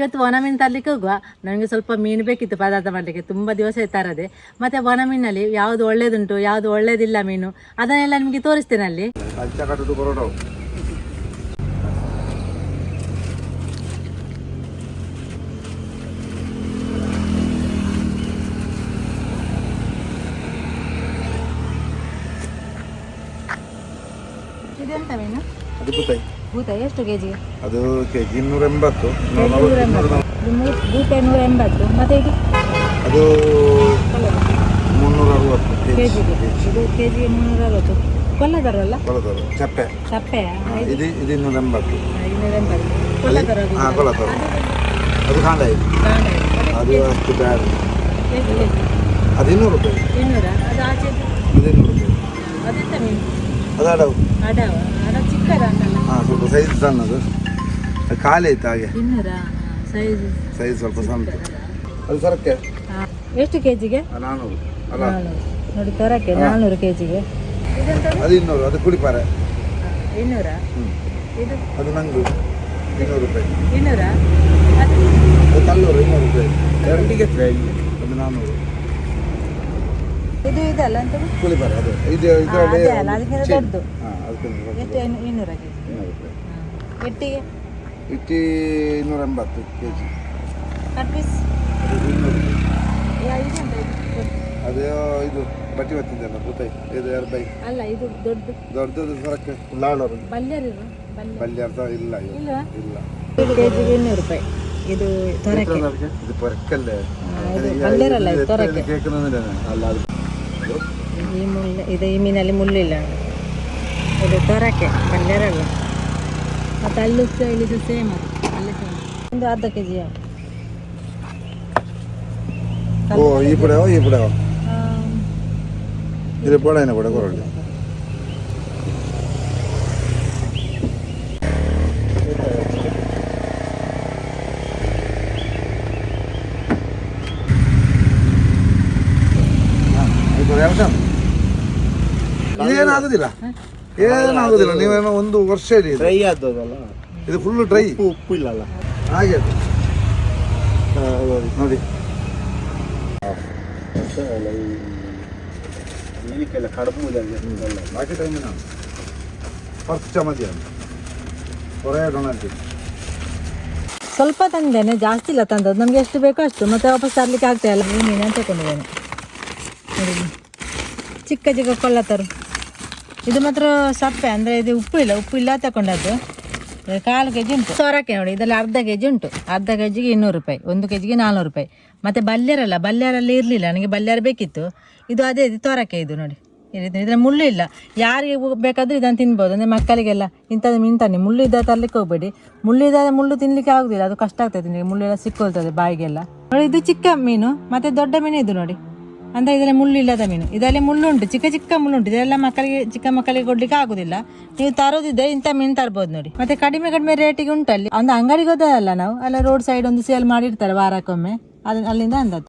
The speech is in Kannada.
ಇವತ್ತು ಒಣ ಮೀನು ತರ್ಲಿಕ್ಕೆ ಹೋಗುವ. ನನಗೆ ಸ್ವಲ್ಪ ಮೀನು ಬೇಕಿತ್ತು ಪದಾರ್ಥ ಮಾಡಲಿಕ್ಕೆ. ತುಂಬ ದಿವಸ ತರದೆ. ಮತ್ತೆ ಒಣ ಮೀನಲ್ಲಿ ಯಾವ್ದು ಒಳ್ಳೇದುಂಟು ಯಾವ್ದು ಒಳ್ಳೇದಿಲ್ಲ ಮೀನು ಅದನ್ನೆಲ್ಲ ನಿಮಗೆ ತೋರಿಸ್ತೇನೆ ಅಲ್ಲಿ. ಇದೆಂತ ಮೀನು? ಭೂತ ಎಷ್ಟು ಕೆ ಜಿಗೆ ಅದು ಕೆ ಜಿ ಇನ್ನೂರ ಎಂಬತ್ತು ನೂರ ಎಂಬತ್ತು ಭೂತ ನೂರ ಎಂಬತ್ತು ಮತ್ತೆ ಇದು? ಅದು ಮುನ್ನೂರ ಅರವತ್ತು ಕೆ ಜಿಗೆ ಇದು ಕೆ ಜಿಗೆ ಮುನ್ನೂರ ಅರವತ್ತು ಕೊಲ್ಲದರಲ್ಲ ಕೊಲ್ಲದರ ಚಪ್ಪೆ ಚಪ್ಪೆ ಇದು? ಇದು ಇನ್ನೂರ ಎಂಬತ್ತು ಇನ್ನೂರ ಎಂಬತ್ತು ಕೊಲ್ಲದರ ಹಾಂ ಕೊಳತರು ಅದು ಕಾಂಡ ಇದೆ. ಅದು ಅಷ್ಟು ಬ್ಯಾಡ. ಜಿ ಅದು ಇನ್ನೂರು ರೂಪಾಯಿ. ಇನ್ನೂರ? ಅದು ಆಚೆ ಅದು ಇನ್ನೂರು ರೂಪಾಯಿ. ಅದೆಂತ ಮೀನು? ಅದು ಅಡವು. ಅಡವ? ಅಡ ಚಿಕ್ಕದ ಅಂತಲ್ಲ ಹಾಂ ಸ್ವಲ್ಪ ಸೈಜ್ ಸಣ್ಣದು. ಅದು ಖಾಲಿ ಆಯ್ತು ಹಾಗೆ. ಇನ್ನೂರ ಸೈಜ್ ಸೈಜ್ ಸ್ವಲ್ಪ ಸಣ್ಣ. ಅದು ಸರಕ್ಕೆ? ಎಷ್ಟು ಕೆ ಜಿಗೆ ನಾನ್ನೂರು ಅಲ್ಲ? ನೋಡಿ ತರಕ್ಕೆ ನಾನ್ನೂರು ಕೆ ಜಿಗೆ ಅದು ಇನ್ನೂರು ಅದು ಕುಡಿಪಾರೆ. ಇನ್ನೂರ? ಹ್ಞೂ ಇದು? ಅದು ನಂಗು ಇನ್ನೂರು ರೂಪಾಯಿ. ಇನ್ನೂರ? ಅದು ಕಲ್ಲೂರು ಇನ್ನೂರು ರೂಪಾಯಿ. ಎರಡಿಗೆ ಅದು ನಾನ್ನೂರು ಇದು ಇದಲ್ಲ ಅಂತ ಕುಳಿಪಾರೆ ಅದು. ಇದು ಇದರಲ್ಲಿ ಹಾಂ ಅದಕ್ಕೆ ಇನ್ನೂರ ಕೆ ಜಿ ಇನ್ನೂರು ರೂಪಾಯಿ ಎಟ್ಟಿಗೆ ಇಟ್ಟಿ ಇನ್ನೂರ ಎಂಬತ್ತು ಕೆ ಜಿ ಕಟ್ ಪೀಸ್ ಅದು ಇದು? ಅದು ಇದು ಬಟ್ಟಿ ಬತ್ತಿದ್ದಲ್ಲ ಬೂತಾಯಿ ಇದು ಎರಡು ಬೈ? ಅಲ್ಲ ಇದು ದೊಡ್ಡ ದೊಡ್ಡದು ಸರಕ್ಕೆ ಲಾಳರು. ಬಲ್ಯರಿರು ಬಲ್ಯ. ಇಲ್ಲ ಇಲ್ಲ? ಇಲ್ಲ. ಇದು ಕೆ ಜಿಗೆ ಇನ್ನೂರು ರೂಪಾಯಿ. ಇದು ತೊರಕೆ ಇದು ಪೊರಕಲ್ಲೇ ಇದು ಬಲ್ಯರಲ್ಲ ಇದು ತೊರಕೆ ಅಲ್ಲ ಅದು. ಈ ಮುಳ್ಳು ಇದು ಈ ಮೀನಲ್ಲಿ ಮುಳ್ಳಿಲ್ಲ. ಇದು ತೊರಕೆ ಬಲ್ಯರಲ್ಲ. ಮತ್ತು ಅಲ್ಲೂ ಸಹ ಇಲ್ಲಿದು ಸೇಮ್ ಅದು ಅಲ್ಲಿ ಸೇಮ್ ಒಂದು ಅರ್ಧ ಕೆ ಜಿಯ ಓ ಈ ಪುಡವ ಈ ಪುಡವ ಇದು ಪುಡನ ಪುಡ ಕೊರಳಿ ಇದೇನಾಗುದಿಲ್ಲ ಏನಾಗುದಿಲ್ಲ ನೀವೇನೋ ಒಂದು ವರ್ಷ ಇಡಿ ಇದು. ಡ್ರೈ ಆದದಲ್ಲ ಇದು ಫುಲ್ ಡ್ರೈ ಉಪ್ಪು ಉಪ್ಪು ಇಲ್ಲಲ್ಲ. ಹಾಗೆ ಅದು. ನೋಡಿ. ಏನಕ್ಕೆಲ್ಲ ಕಡುಬು ಇಲ್ಲ ಬಾಕಿ ಟೈಮಿನ ಫಸ್ಟ್ ಚಮಚ ಸ್ವಲ್ಪ ತಂದೇನೆ ಜಾಸ್ತಿ ಇಲ್ಲ ತಂದದ್ದು. ನಮಗೆ ಎಷ್ಟು ಬೇಕೋ ಅಷ್ಟು. ಮತ್ತೆ ವಾಪಸ್ ತರಲಿಕ್ಕೆ ಆಗ್ತಾ ಇಲ್ಲ. ಈ ಮೀನು ತಗೊಂಡಿದ್ದೇನೆ. ನೋಡಿ. ಚಿಕ್ಕ ಚಿಕ್ಕ ಕೊಳ್ಳತ್ತರು ತರು ಇದು ಮಾತ್ರ ಸಪ್ಪೆ, ಅಂದರೆ ಇದು ಉಪ್ಪು ಇಲ್ಲ ಉಪ್ಪು ಇಲ್ಲ ತಗೊಂಡದ್ದು ಕಾಲು ಕೆ ಜಿ ಉಂಟು. ಸೊರಕೆ ನೋಡಿ, ಇದರಲ್ಲಿ ಅರ್ಧ ಕೆ ಜಿ ಉಂಟು. ಅರ್ಧ ಕೆ ಜಿಗೆ ಇನ್ನೂರು ರೂಪಾಯಿ, ಒಂದು ಕೆ ಜಿಗೆ ನಾನ್ನೂರು ರೂಪಾಯಿ. ಮತ್ತು ಬಲ್ಯರಲ್ಲ, ಬಲ್ಯರಲ್ಲಿ ಇರಲಿಲ್ಲ, ನನಗೆ ಬಲ್ಯರ ಬೇಕಿತ್ತು. ಇದು ಅದೇ, ಇದು ತೊರಕೆ ಇದು ನೋಡಿ. ಇದ್ರ ಮುಳ್ಳು ಇಲ್ಲ. ಯಾರಿಗೆ ಬೇಕಾದರೂ ಇದನ್ನು ತಿನ್ಬೋದು. ಅಂದರೆ ಮಕ್ಕಳಿಗೆಲ್ಲ, ಇಂಥದ್ದು ಮೀನು ತನ್ನಿ ಮುಳ್ಳು ಇದ್ದ ತರಲಿಕ್ಕೆ ಹೋಗ್ಬೇಡಿ. ಮುಳ್ಳು ಇದ್ದ ಮುಳ್ಳು ತಿನ್ಲಿಕ್ಕೆ ಆಗೋದಿಲ್ಲ. ಅದು ಕಷ್ಟ ಆಗ್ತದೆ ನಿಮಗೆ ಮುಳ್ಳೆಲ್ಲ ಸಿಕ್ಕೊಳ್ತದೆ ಬಾಯಿಗೆಲ್ಲ. ನೋಡಿ, ಇದು ಚಿಕ್ಕ ಮೀನು, ಮತ್ತೆ ದೊಡ್ಡ ಮೀನು ಇದು ನೋಡಿ. ಅಂದರೆ ಇದರಲ್ಲಿ ಮುಳ್ಳು ಇಲ್ಲದ ಮೀನು. ಇದರಲ್ಲಿ ಮುಳ್ಳು ಉಂಟು ಚಿಕ್ಕ ಚಿಕ್ಕ ಮುಳ್ಳು ಉಂಟು ಇದೆಲ್ಲ ಮಕ್ಕಳಿಗೆ, ಚಿಕ್ಕ ಮಕ್ಕಳಿಗೆ ಕೊಡ್ಲಿಕ್ಕೆ ಆಗುದಿಲ್ಲ. ನೀವು ತರೋದಿದ್ರೆ ಇಂಥ ಮೀನು ತರ್ಬೋದು ನೋಡಿ. ಮತ್ತೆ ಕಡಿಮೆ ಕಡಿಮೆ ರೇಟಿಗೆ ಅಲ್ಲಿ ಒಂದು ಅಂಗಡಿಗೆ ಹೋದಲ್ಲ ನಾವು, ಅಲ್ಲ ರೋಡ್ ಸೈಡ್ ಒಂದು ಸೇಲ್ ಮಾಡಿರ್ತಾರೆ ವಾರಕ್ಕೊಮ್ಮೆ. ಅದನ್ನ ಅಲ್ಲಿಂದ ಅಂದದ್ದು.